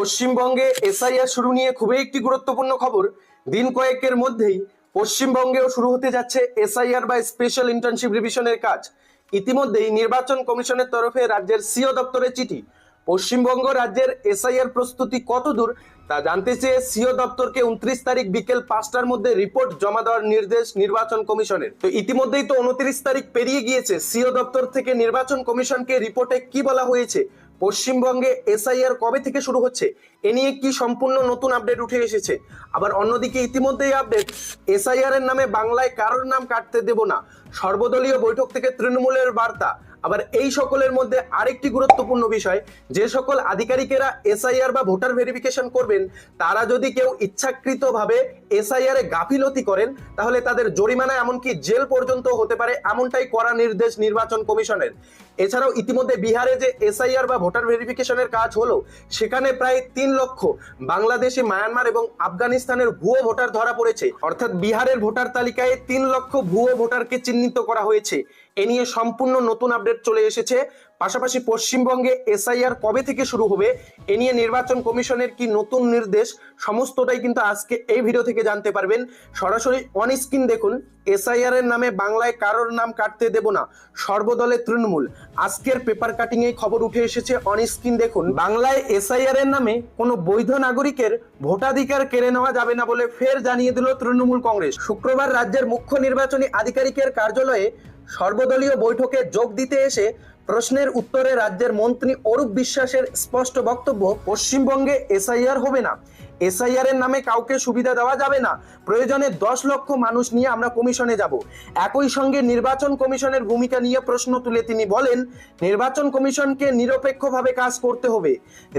পশ্চিমবঙ্গে এসআইআর শুরু নিয়ে খুবই একটি গুরুত্বপূর্ণ খবর। দিন কয়েকের মধ্যেই পশ্চিমবঙ্গেও শুরু হতে যাচ্ছে এসআইআর বা স্পেশাল ইন্টার্নশিপ রিভিশনের কাজ। ইতিমধ্যেই নির্বাচন কমিশনের তরফে রাজ্যের সিও দপ্তরের চিঠি। পশ্চিমবঙ্গ রাজ্যের এসআইআর প্রস্তুতি কতদূর তা জানতে চেয়ে সিও দপ্তরকে উনত্রিশ তারিখ বিকেল পাঁচটার মধ্যে রিপোর্ট জমা দেওয়ার নির্দেশ নির্বাচন কমিশনের। তো ইতিমধ্যেই তো উনত্রিশ তারিখ পেরিয়ে গিয়েছে। সিও দপ্তর থেকে নির্বাচন কমিশনকে রিপোর্টে কি বলা হয়েছে পশ্চিমবঙ্গে এসআইআর কবে থেকে শুরু হচ্ছে? এ নিয়ে কি সম্পূর্ণ নতুন আপডেট উঠে এসেছে? আবার অন্যদিকে ইতিমধ্যেই আপডেট এসআইআর এর নামে বাংলায় কারোর নাম কাটতে দেব না। সর্বদলীয় বৈঠক থেকে তৃণমূলের বার্তা। আবার এই সকলের মধ্যে আরেকটি গুরুত্বপূর্ণ বিষয়, যে সকল আধিকারিকেরা এসআইআর বা ভোটার ভেরিফিকেশন করবেন, তারা যদি কেউ ইচ্ছাকৃতভাবে এসআইআর এ গাফিলতি করেন, তাহলে তাদের জরিমানা এমনকি জেল পর্যন্ত হতে পারে এমনটাই করা নির্দেশ নির্বাচন কমিশনের। এছাড়াও ইতিমধ্যে বিহারে যে এসআইআর বা ভোটার ভেরিফিকেশনের কাজ হলো, সেখানে প্রায় তিন লক্ষ বাংলাদেশি মায়ানমার এবং আফগানিস্তানের ভুয়ো ভোটার ধরা পড়েছে। অর্থাৎ বিহারের ভোটার তালিকায় তিন লক্ষ ভুয়ো ভোটারকে চিহ্নিত করা হয়েছে। এ নিয়ে সম্পূর্ণ নতুন আপডেট চলে এসেছে। পাশাপাশি পশ্চিমবঙ্গে এসআইআর কবে থেকে শুরু হবে, এ নিয়ে নির্বাচন কমিশনের কি নতুন নির্দেশ, সমস্তটাই কিন্তু আজকে এই ভিডিও থেকে জানতে পারবেন। সরাসরি অন স্ক্রিন দেখুন, এসআইআর এর নামে বাংলায় কারোর নাম কাটতে দেব না, সর্বদলে তৃণমূল। আজকের পেপার কাটিং এ খবর উঠে এসেছে অন স্ক্রিন দেখুন। বাংলায় এসআইআর এর নামে কোনো বৈধ নাগরিকের ভোটাধিকার কেড়ে নেওয়া যাবে না বলে ফের জানিয়ে দিল তৃণমূল কংগ্রেস। শুক্রবার রাজ্যের মুখ্য নির্বাচনী আধিকারিকের কার্যালয়ে সর্বদলীয় বৈঠকে যোগ দিতে এসে প্রশ্নের উত্তরে রাজ্যের মন্ত্রী অরূপ বিশ্বাসের স্পষ্ট বক্তব্য পশ্চিমবঙ্গে এসআইআর হবে না। এসআইআর এর নামে কাউকে সুবিধা দেওয়া যাবে না। প্রয়োজনে দশ লক্ষ মানুষ নিয়ে আমরা কমিশনে যাব। একই সঙ্গে নির্বাচন কমিশনের ভূমিকা নিয়ে প্রশ্ন তুলে তিনি বলেন, নির্বাচন কমিশনকে নিরপেক্ষভাবে কাজ করতে হবে।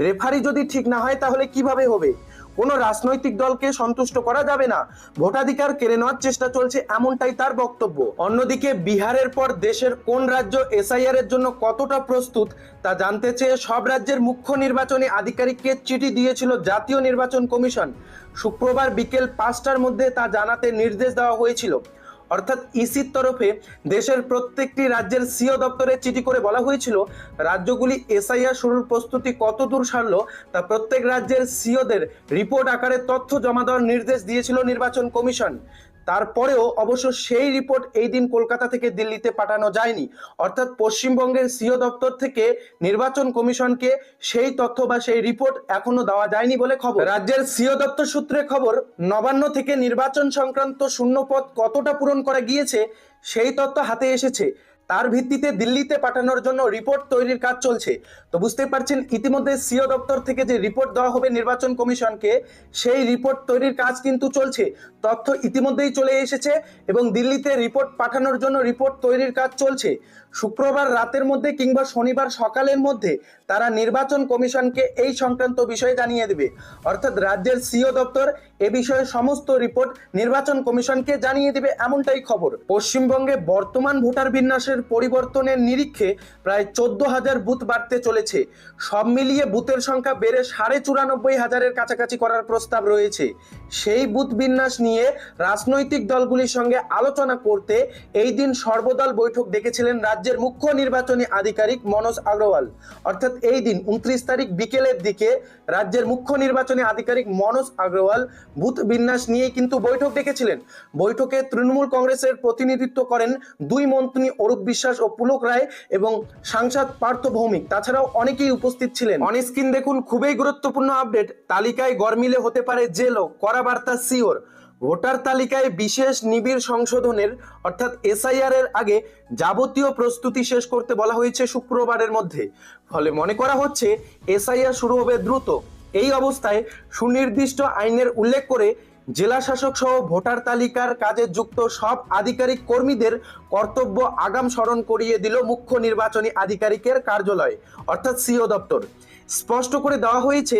রেফারি যদি ঠিক না হয় তাহলে কীভাবে হবে? কোনো রাজনৈতিক দলকে সন্তুষ্ট করা যাবে না। ভোটাধিকার কেড়ে নেওয়ার চেষ্টা চলছে এমনটাই তার বক্তব্য। অন্যদিকে বিহারের পর দেশের কোন রাজ্য এসআইআর এর জন্য কতটা প্রস্তুত তা জানতে চেয়ে সব রাজ্যের মুখ্য নির্বাচনী আধিকারিককে চিঠি দিয়েছিল জাতীয় নির্বাচন কমিশন। শুক্রবার বিকেল পাঁচটার মধ্যে তা জানাতে নির্দেশ দেওয়া হয়েছিল। অর্থাৎ ইসির তরফে দেশের প্রত্যেকটি রাজ্যের সিও দপ্তরে চিঠি করে বলা হয়েছিল, রাজ্যগুলি এসআইআর শুরুর প্রস্তুতি কত দূর সারল তা প্রত্যেক রাজ্যের সিওদের রিপোর্ট আকারে তথ্য জমা দেওয়ার নির্দেশ দিয়েছিল নির্বাচন কমিশন। তারপরেও অবশ্য সেই রিপোর্ট এই দিন কলকাতা থেকে দিল্লিতে পাঠানো যায়নি। অর্থাৎ পশ্চিমবঙ্গের সিও দপ্তর থেকে নির্বাচন কমিশনকে সেই তথ্য বা সেই রিপোর্ট এখনও দেওয়া যায়নি বলে খবর। রাজ্যের সিও দপ্তর সূত্রে খবর, নবান্ন থেকে নির্বাচন সংক্রান্ত শূন্যপদ কতটা পূরণ করা গিয়েছে সেই তথ্য হাতে এসেছে। তার ভিত্তিতে দিল্লিতে পাঠানোর জন্য রিপোর্ট তৈরির কাজ চলছে। তো বুঝতে পারছেন, ইতিমধ্যে সিও দপ্তর থেকে যে রিপোর্ট দেওয়া হবে নির্বাচন কমিশনকে, সেই রিপোর্ট তৈরির কাজ কিন্তু চলছে। তথ্য ইতিমধ্যেই চলে এসেছে এবং দিল্লিতে রিপোর্ট পাঠানোর জন্য রিপোর্ট তৈরির কাজ চলছে। শুক্রবার রাতের মধ্যে কিংবা শনিবার সকালের মধ্যে তারা নির্বাচন কমিশনকে এই সংক্রান্ত বিষয়ে জানিয়ে দেবে। অর্থাৎ রাজ্যের সিও দপ্তর এ বিষয়ে সমস্ত রিপোর্ট নির্বাচন কমিশনকে জানিয়ে দেবে এমনটাই খবর। পশ্চিমবঙ্গে বর্তমান ভোটার বিন্যাসের পরিবর্তনের নিরীক্ষে প্রায় চোদ্দ হাজার বুথ বাড়তে চলেছে। সব মিলিয়ে বুথের সংখ্যা বেড়ে সাড়ে চুরানব্বই হাজারের কাছাকাছি করার প্রস্তাব রয়েছে। সেই বুথ বিন্যাস নিয়ে রাজনৈতিক দলগুলির সঙ্গে আলোচনা করতে এই দিন সর্বদল বৈঠক ডেকেছিলেন রাজ্যের মুখ্য নির্বাচনী আধিকারিক মনোজ আগরওয়াল। অর্থাৎ এই দিন উনত্রিশ তারিখ বিকেলের দিকে রাজ্যের মুখ্য নির্বাচনী আধিকারিক মনোজ আগরওয়াল বুথ বিন্যাস নিয়ে কিন্তু বৈঠক ডেকেছিলেন। বৈঠকে তৃণমূল কংগ্রেসের প্রতিনিধিত্ব করেন দুই মন্ত্রী অরূপ বিশ্বাস ও পুলক রায় এবং সাংসদ পার্থ ভৌমিক। তাছাড়াও অনেকেই উপস্থিত ছিলেন। অন স্ক্রিন দেখুন, খুবই গুরুত্বপূর্ণ আপডেট। তালিকায় গরমিলে হতে পারে জেলও করা বার্তা সিওর। ভোটার তালিকায় বিশেষ নিবিড় সংশোধনের, অর্থাৎ এসআইআর এর আগে যাবতীয় প্রস্তুতি শেষ করতে বলা হয়েছে শুক্রবারের মধ্যে। ফলে মনে করা হচ্ছে, এসআইআর শুরু হবে দ্রুত। এই অবস্থায় সুনির্দিষ্ট আইনের উল্লেখ করে জেলা শাসক সহ ভোটার তালিকার কাজে যুক্ত সব আধিকারিক কর্মীদের কর্তব্য আগাম স্মরণ করিয়ে দিল মুখ্য নির্বাচনী আধিকারিকের কার্যালয়, অর্থাৎ সিও দপ্তর। স্পষ্ট করে দেওয়া হয়েছে,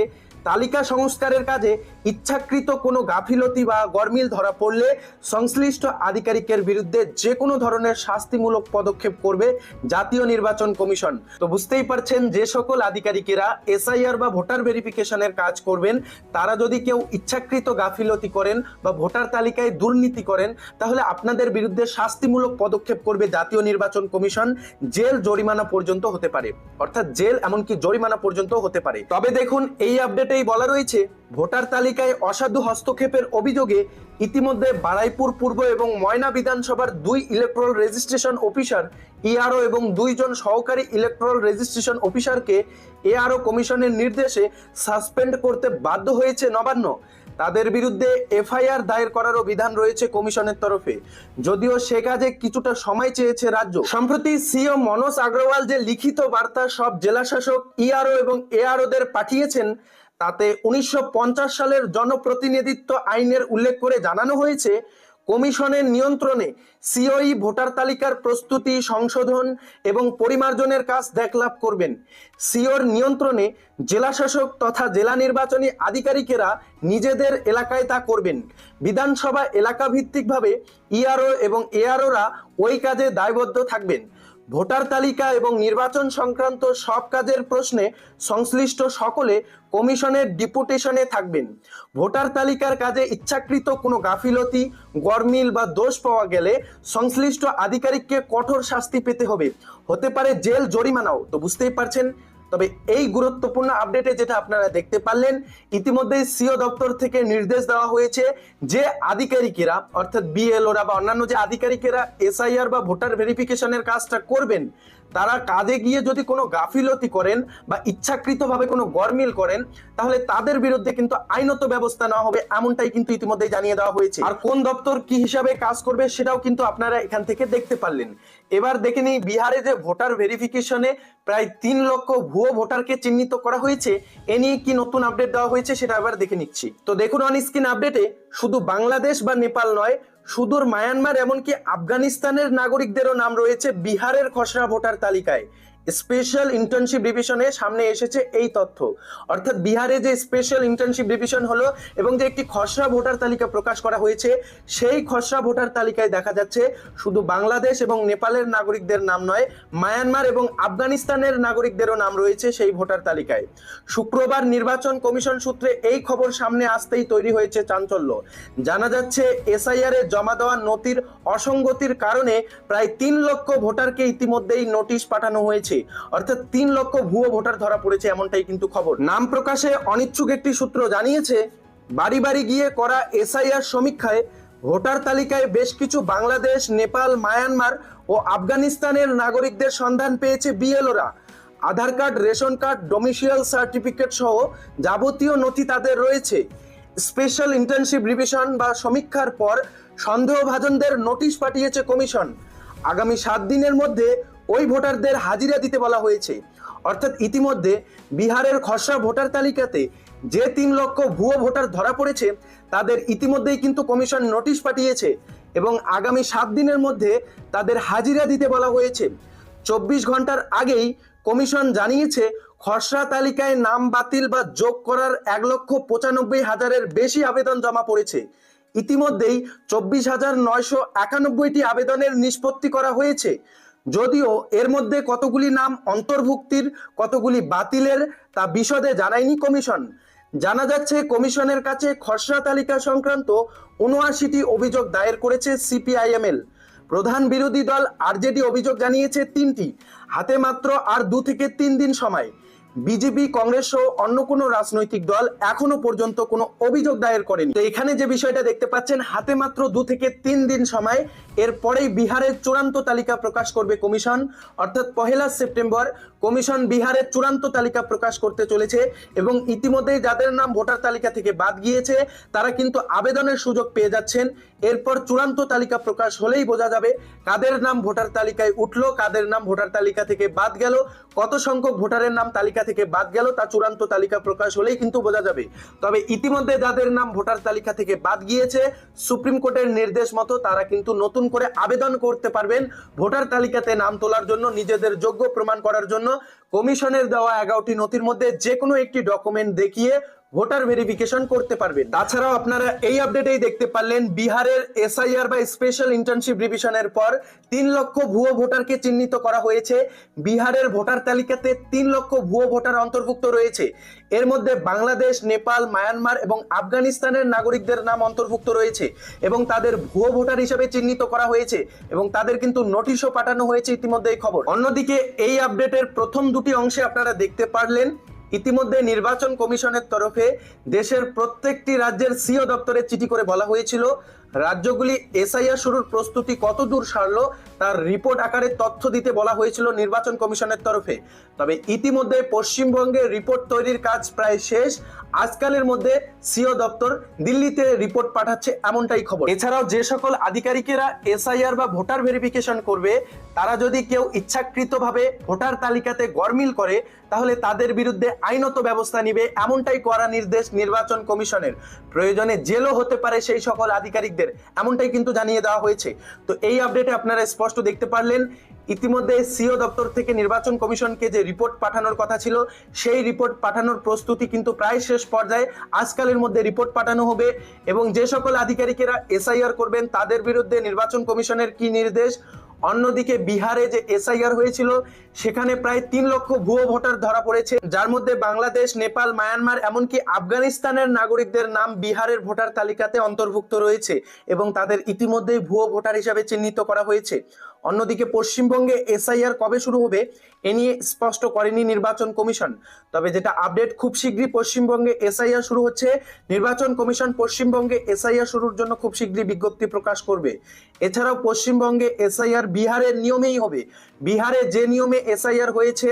তালিকা সংস্কারের কাজে ইচ্ছাকৃত কোনো গাফিলতি বা গরমিল ধরা পড়লে সংশ্লিষ্ট আধিকারিকের বিরুদ্ধে যে কোনো ধরনের শাস্তিমূলক পদক্ষেপ করবে জাতীয় নির্বাচন কমিশন। তো বুঝতেই পারছেন, যে সকল আধিকারিকেরা এসআইআর বা ভোটার ভেরিফিকেশনের কাজ করবেন, তারা যদি কেউ ইচ্ছাকৃত গাফিলতি করেন বা ভোটার তালিকায় দুর্নীতি করেন, তাহলে আপনাদের বিরুদ্ধে শাস্তিমূলক পদক্ষেপ করবে জাতীয় নির্বাচন কমিশন। জেল জরিমানা পর্যন্ত হতে পারে। অর্থাৎ জেল এমনকি জরিমানা পর্যন্ত হতে পারে। তবে দেখুন, এই আপডেটেই বলা রয়েছে, ভোটার তালিকায় অসাধু হস্তক্ষেপের অভিযোগে ইতিমধ্যে বারাইপুর পূর্ব এবং ময়না বিধানসভার দুই ইলেকট্রাল রেজিস্ট্রেশন অফিসার ইআরও এবং দুইজন সহকারী ইলেকট্রাল রেজিস্ট্রেশন অফিসারকে এআরও কমিশনের নির্দেশে সাসপেন্ড করতে বাধ্য হয়েছে নবান্ন। তাদের বিরুদ্ধে এফআইআর দায়ের করারও বিধান রয়েছে কমিশনের তরফে। যদিও সে কাজে কিছুটা সময় চেয়েছে রাজ্য। সম্প্রতি সিও মনোজ আগরওয়াল যে লিখিত বার্তা সব জেলাশাসক ইআরও এবং এআরওদের পাঠিয়েছেন তাতে উনিশশো পঞ্চাশ সালের জনপ্রতিনিধিত্ব আইনের উল্লেখ করে জানানো হয়েছে, কমিশনের নিয়ন্ত্রণে সিওই ভোটার তালিকার প্রস্তুতি, সংশোধন এবং পরিমার্জনের কাজ দেখলাভ করবেন। সিওর নিয়ন্ত্রণে জেলাশাসক তথা জেলা নির্বাচনী আধিকারিকেরা নিজেদের এলাকায় তা করবেন। বিধানসভা এলাকা ভিত্তিকভাবে ইআরও এবং এআরওরা ওই কাজে দায়বদ্ধ থাকবেন। ভোটার তালিকা এবং নির্বাচন সংক্রান্ত সব কাজের প্রশ্নে সংশ্লিষ্ট সকলে কমিশনের ডিপুটেশনে থাকবেন। ভোটার তালিকার কাজে ইচ্ছাকৃত কোনো গাফিলতি, গরমিল বা দোষ পাওয়া গেলে সংশ্লিষ্ট আধিকারিককে কঠোর শাস্তি পেতে হবে। হতে পারে জেল জরিমানাও, তো বুঝতেই পারছেন? তবে এই গুরুত্বপূর্ণ আপডেটে যেটা আপনারা দেখতে পারলেন, ইতিমধ্যে সিও দপ্তর থেকে নির্দেশ দেওয়া হয়েছে যে আধিকারিকেরা, অর্থাৎ বিএলওরা বা অন্যান্য যে আধিকারিকেরা এসআইআর বা ভোটার ভেরিফিকেশনের কাজটা করবেন, তারা কাজে গিয়ে যদি কোনো গাফিলতি করেন বা ইচ্ছাকৃতভাবে কোনো গরমিল করেন, তাহলে তাদের বিরুদ্ধে কিন্তু আইনত ব্যবস্থা নেওয়া হবে এমনটাই কিন্তু ইতিমধ্যে জানিয়ে দেওয়া হয়েছে। আর কোন দপ্তর কি হিসাবে কাজ করবে সেটাও কিন্তু আপনারা এখান থেকে দেখতে পারলেন। এবার দেখে নিই বিহারে যে ভোটার ভেরিফিকেশনে প্রায় তিন লক্ষ ভুয়ো ভোটারকে চিহ্নিত করা হয়েছে। এ নিয়ে কি নতুন আপডেট দেওয়া হয়েছে সেটা আবার দেখে নিচ্ছি। তো দেখুন অন স্ক্রিন আপডেটে শুধু বাংলাদেশ বা নেপাল নয়, সুদূর মায়ানমার এমনকি আফগানিস্তানের নাগরিকদেরও নাম রয়েছে বিহারের খসড়া ভোটার তালিকায়। স্পেশাল ইন্টার্নশিপ ডিভিশনে সামনে এসেছে এই তথ্য। অর্থাৎ বিহারে যে স্পেশাল ইন্টার্নশিপ ডিভিশন হলো এবং যে একটি খসড়া ভোটার তালিকা প্রকাশ করা হয়েছে, সেই খসড়া ভোটার তালিকায় দেখা যাচ্ছে শুধু বাংলাদেশ এবং নেপালের নাগরিকদের নাম নয়, মায়ানমার এবং আফগানিস্তানের নাগরিকদেরও নাম রয়েছে সেই ভোটার তালিকায়। শুক্রবার নির্বাচন কমিশন সূত্রে এই খবর সামনে আসতেই তৈরি হয়েছে চাঞ্চল্য। জানা যাচ্ছে, এসআইআর এ জমা দেওয়া নথির অসঙ্গতির কারণে প্রায় তিন লক্ষ ভোটারকে ইতিমধ্যেই নোটিশ পাঠানো হয়েছে। অর্থাৎ তিন লক্ষ ভুয়ো ভোটার ধরা পড়েছে এমনটাই কিন্তু খবর। নাম প্রকাশে অনিচ্ছুক একটি সূত্র জানিয়েছে, বাড়ি বাড়ি গিয়ে করা এসআইআর সমীক্ষায় ভোটার তালিকায় বেশ কিছু বাংলাদেশ, নেপাল, মায়ানমার ও আফগানিস্তানের নাগরিকদের সন্ধান পেয়েছে বিএলওরা। Aadhaar card, ration card domicile certificate সহ যাবতীয় নথি তাদের রয়েছে। স্পেশাল ইন্টার্নশিপ রিভিশন বা সমীক্ষার পর সন্দেহভাজনদের নোটিশ পাঠিয়েছে কমিশন। আগামী সাত দিনের মধ্যে ওই ভোটারদের হাজিরা দিতে বলা হয়েছে। অর্থাৎ ইতিমধ্যে বিহারের খসড়া ভোটার তালিকাতে যে তিন লক্ষ ভুয়ো ভোটার ধরা পড়েছে, তাদের ইতিমধ্যেই কিন্তু কমিশন নোটিশ পাঠিয়েছে এবং আগামী সাত দিনের মধ্যে তাদের হাজিরা দিতে বলা হয়েছে। চব্বিশ ঘণ্টার আগেই কমিশন জানিয়েছে, খসড়া তালিকায় নাম বাতিল বা যোগ করার এক লক্ষ পঁচানব্বই হাজারের বেশি আবেদন জমা পড়েছে। ইতিমধ্যেই চব্বিশ হাজার নয়শো একানব্বইটি আবেদনের নিষ্পত্তি করা হয়েছে। যদিও এর মধ্যে কতগুলি নাম অন্তর্ভুক্তির, কতগুলি বাতিলের তা বিশদে জানায়নি কমিশন। জানা যাচ্ছে, কমিশনের কাছে খসড়া তালিকা সংক্রান্ত উনআশিটি অভিযোগ দায়ের করেছে সিপিআইএমএল। প্রধান বিরোধী দল আরজেডি অভিযোগ জানিয়েছে তিনটি, হাতে মাত্র আর দু থেকে তিন দিন সময়। বিজেপি, কংগ্রেস সহ অন্য কোনো রাজনৈতিক দল এখনও পর্যন্ত কোনো অভিযোগ দায়ের করেনি। তো এখানে যে বিষয়টা দেখতে পাচ্ছেন, হাতে মাত্র দু থেকে তিন দিন সময়, এরপরেই বিহারের চূড়ান্ত তালিকা প্রকাশ করবে কমিশন। অর্থাৎ পহেলা সেপ্টেম্বর, কমিশন বিহারের চূড়ান্ত তালিকা প্রকাশ করতে চলেছে এবং ইতিমধ্যেই যাদের নাম ভোটার তালিকা থেকে বাদ গিয়েছে, তারা কিন্তু আবেদনের সুযোগ পেয়ে যাচ্ছেন। এরপর চূড়ান্ত তালিকা প্রকাশ হলেই বোঝা যাবে কাদের নাম ভোটার তালিকায় উঠল, কাদের নাম ভোটার তালিকা থেকে বাদ গেল, কত সংখ্যক ভোটারের নাম তালিকা থেকে বাদ গেল, তা চূড়ান্ত তালিকা প্রকাশ হলেই কিন্তু বোঝা যাবে। তবে ইতিমধ্যে যাদের নাম ভোটার তালিকা থেকে বাদ গিয়েছে, সুপ্রিম কোর্টের নির্দেশ মতো তারা কিন্তু নতুন করে আবেদন করতে পারবেন ভোটার তালিকাতে নাম তোলার জন্য, নিজেদের যোগ্য প্রমাণ করার জন্য। কমিশনের দেওয়া এগারোটি নথির মধ্যে যে কোনো একটি ডকুমেন্ট দেখিয়ে ভোটার ভেরিফিকেশন করতে পারবেন তাছাড়াও আপনারা এই আপডেটেই দেখতে পারলেন, বিহারের এসআইআর বা স্পেশাল ইন্টার্নশিপ রিভিশনের পর তিন লক্ষ ভুয়ো ভোটারকে চিহ্নিত করা হয়েছে। বিহারের ভোটার তালিকাতে তিন লক্ষ ভুয়ো ভোটার অন্তর্ভুক্ত রয়েছে। এর মধ্যে বাংলাদেশ, নেপাল, মায়ানমার এবং আফগানিস্তানের নাগরিকদের নাম অন্তর্ভুক্ত রয়েছে এবং তাদের ভুয়ো ভোটার হিসেবে চিহ্নিত করা হয়েছে এবং তাদের কিন্তু নোটিশও পাঠানো হয়েছে ইতিমধ্যে এই খবর। অন্যদিকে এই আপডেটের প্রথম দুটি অংশে আপনারা দেখতে পারলেন ইতিমধ্যে নির্বাচন কমিশনের তরফে দেশের প্রত্যেকটি রাজ্যের সিও দপ্তরে চিঠি করে বলা হয়েছিল রাজ্যগুলি এসআইআর শুরুর প্রস্তুতি কত দূর সারলো তার রিপোর্ট আকারে তথ্য দিতে বলা হয়েছিল নির্বাচন কমিশনের তরফে। তবে ইতিমধ্যে পশ্চিমবঙ্গে রিপোর্ট তৈরির কাজ প্রায় শেষ। আজকালের মধ্যে সিও দপ্তর দিল্লিতে রিপোর্ট পাঠাচ্ছে এমনটাই খবর। এছাড়াও যে সকল আধিকারিকেরা এসআইআর বা ভোটার ভেরিফিকেশন করবে, তারা যদি কেউ ইচ্ছাকৃতভাবে ভোটার তালিকাতে গরমিল করে, তাহলে তাদের বিরুদ্ধে আইনত ব্যবস্থা নিবে এমনটাই করা নির্দেশ নির্বাচন কমিশনের। প্রয়োজনে জেলও হতে পারে সেই সকল আধিকারিকদের। এমনটাই কিন্তু জানিয়ে দেওয়া হয়েছে। তো এই আপডেটে আপনারা স্পষ্ট দেখতে পারলেন, ইতিমধ্যে সিও দপ্তর থেকে নির্বাচন কমিশনকে যে রিপোর্ট পাঠানোর কথা ছিল, সেই রিপোর্ট পাঠানোর প্রস্তুতি কিন্তু প্রায় শেষ পর্যায়ে, আজকালের মধ্যে রিপোর্ট পাঠানো হবে এবং যে সকল আধিকারিকেরা এসআইআর করবেন, তাদের বিরুদ্ধে নির্বাচন কমিশনের কি নির্দেশ অন্যদিকে বিহারে যে এসআইআর হয়েছিল, সেখানে প্রায় তিন লক্ষ ভুয়ো ভোটার ধরা পড়েছে। যার মধ্যে বাংলাদেশ, নেপাল, মায়ানমার, এমনকি আফগানিস্তানের নাগরিকদের নাম বিহারের ভোটার তালিকাতে অন্তর্ভুক্ত রয়েছে এবং তাদের ইতিমধ্যেই ভুয়ো ভোটার হিসাবে চিহ্নিত করা হয়েছে। অন্যদিকে পশ্চিমবঙ্গে এসআইআর কবে শুরু হবে এ নিয়ে স্পষ্ট করেনি নির্বাচন কমিশন। তবে যেটা আপডেট খুব শীঘ্রই পশ্চিমবঙ্গে এসআইআর শুরু হচ্ছে, নির্বাচন কমিশন পশ্চিমবঙ্গে এসআইআর শুরুর জন্য খুব শীঘ্রই বিজ্ঞপ্তি প্রকাশ করবে। এছাড়াও পশ্চিমবঙ্গে এসআইআর বিহারের নিয়মেই হবে। বিহারে যে নিয়মে এসআইআর হয়েছে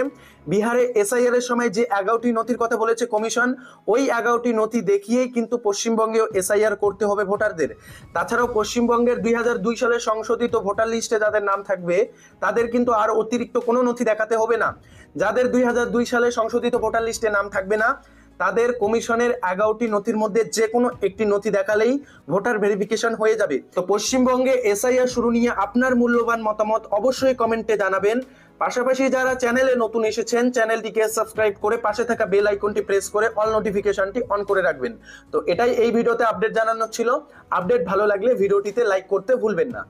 বিহারে এসআইআর এর সময় যে এগারোটি নথির কথা বলেছে কমিশন, ওই এগারোটি নথি দেখিয়েই কিন্তু পশ্চিমবঙ্গেও এসআইআর করতে হবে ভোটারদের। তাছাড়াও পশ্চিমবঙ্গের দুই হাজার দুই সালে সংশোধিত ভোটার লিস্টে যাদের নাম থাকবে, তাদের কিন্তু আর অতিরিক্ত কোনো নথি দেখাতে হবে না। যাদের দুই হাজার দুই সালে সংশোধিত ভোটার লিস্টে নাম থাকবে না, তাদের কমিশনের এগারোটি নথির মধ্যে যে কোনো একটি নথি দেখালেই ভোটার ভেরিফিকেশন হয়ে যাবে। তো পশ্চিমবঙ্গে এসআইআর শুরু নিয়ে আপনার মূল্যবান মতামত অবশ্যই কমেন্টে জানাবেন। পাশাপাশি যারা চ্যানেলে নতুন এসেছেন, চ্যানেলটিকে সাবস্ক্রাইব করে পাশে থাকা বেল আইকনটি প্রেস করে অল নোটিফিকেশনটি অন করে রাখবেন। তো এটাই এই ভিডিওতে আপডেট জানানো ছিল। আপডেট ভালো লাগলে ভিডিওটিতে লাইক করতে ভুলবেন না।